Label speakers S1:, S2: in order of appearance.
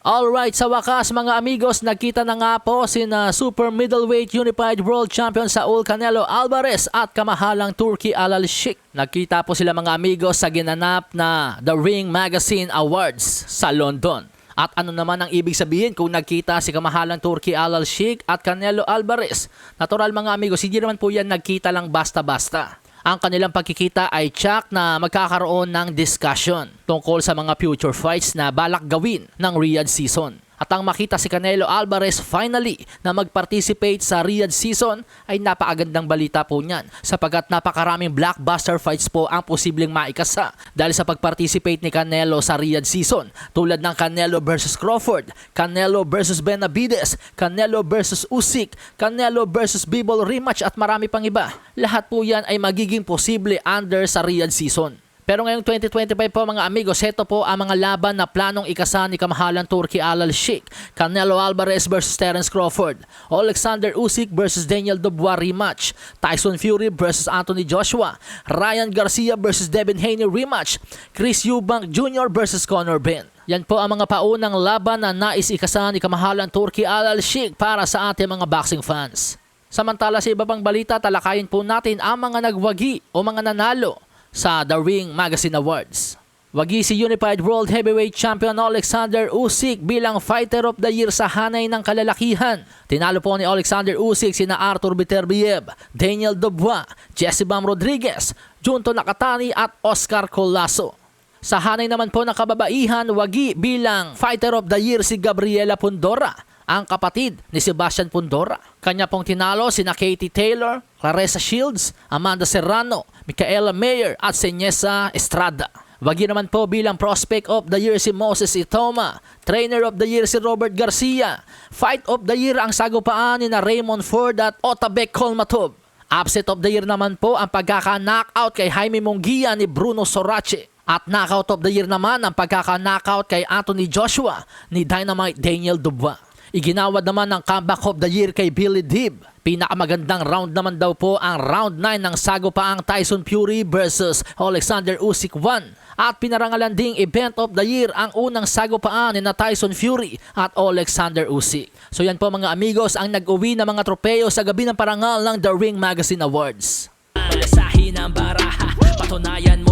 S1: Alright, sa wakas mga amigos, nagkita na nga po sina Super Middleweight Unified World Champion Saul Canelo Alvarez at kamahalang Turkey Alal Sheikh. Nagkita po sila mga amigos sa ginanap na The Ring Magazine Awards sa London. At ano naman ang ibig sabihin kung nagkita si kamahalang Turkey Alal Sheikh at Canelo Alvarez? Natural mga amigos, hindi naman po yan nagkita lang basta-basta. Ang kanilang pagkikita ay tsak na magkakaroon ng discussion tungkol sa mga future fights na balak gawin ng Riyadh season. At ang makita si Canelo Alvarez finally na mag-participate sa Riyadh season ay napakagandang balita po niyan sapagkat napakaraming blockbuster fights po ang posibleng maikasa dahil sa pag-participate ni Canelo sa Riyadh season tulad ng Canelo versus Crawford, Canelo versus Benavides, Canelo versus Usyk, Canelo versus Bivol rematch at marami pang iba. Lahat po yan ay magiging posible under sa Riyadh season. Pero ngayong 2025 po mga amigos, ito po ang mga laban na planong ikasa ni kamahalan Turkey Alal Sheikh, Canelo Alvarez versus Terence Crawford, Alexander Usyk versus Daniel Dubois rematch, Tyson Fury versus Anthony Joshua, Ryan Garcia versus Devin Haney rematch, Chris Eubank Jr. versus Conor Ben. Yan po ang mga paunang laban na nais ikasa ni kamahalan Turkey Alal Sheikh para sa ating mga boxing fans. Samantala sa iba pang balita, talakayin po natin ang mga nagwagi o mga nanalo sa The Ring Magazine Awards. Wagi si Unified World Heavyweight Champion Alexander Usyk bilang Fighter of the Year sa hanay ng kalalakihan. Tinalo po ni Alexander Usyk sina Arthur Beterbiev, Daniel Dubois, Jesse Bam Rodriguez, Junto Nakatani at Oscar Colasso. Sa hanay naman po ng kababaihan, wagi bilang Fighter of the Year si Gabriela Pundora, ang kapatid ni Sebastian Pundora. Kanya pong tinalo sina Katie Taylor, Clarissa Shields, Amanda Serrano, Micaela Mayer at Senyesa Estrada. Wagi naman po bilang Prospect of the Year si Moses Itoma, Trainer of the Year si Robert Garcia, Fight of the Year ang sagupaan ni na Raymond Ford at Otabek Kolmatov. Upset of the Year naman po ang pagkaka-knockout kay Jaime Munguia ni Bruno Sorache. At knockout of the year naman ang pagkaka-knockout kay Anthony Joshua ni Dynamite Daniel Dubois. Iginawad naman ng comeback of the year kay Billy Dib. Pinakamagandang round naman daw po ang round 9 ng sagopaang Tyson Fury versus Alexander Usyk 1. At pinarangalan ding event of the year ang unang sagopaan ni na Tyson Fury at Alexander Usyk. So yan po mga amigos ang nag-uwi ng mga tropeyo sa gabi ng parangal ng The Ring Magazine Awards. Malasahin ang baraha, patunayan mo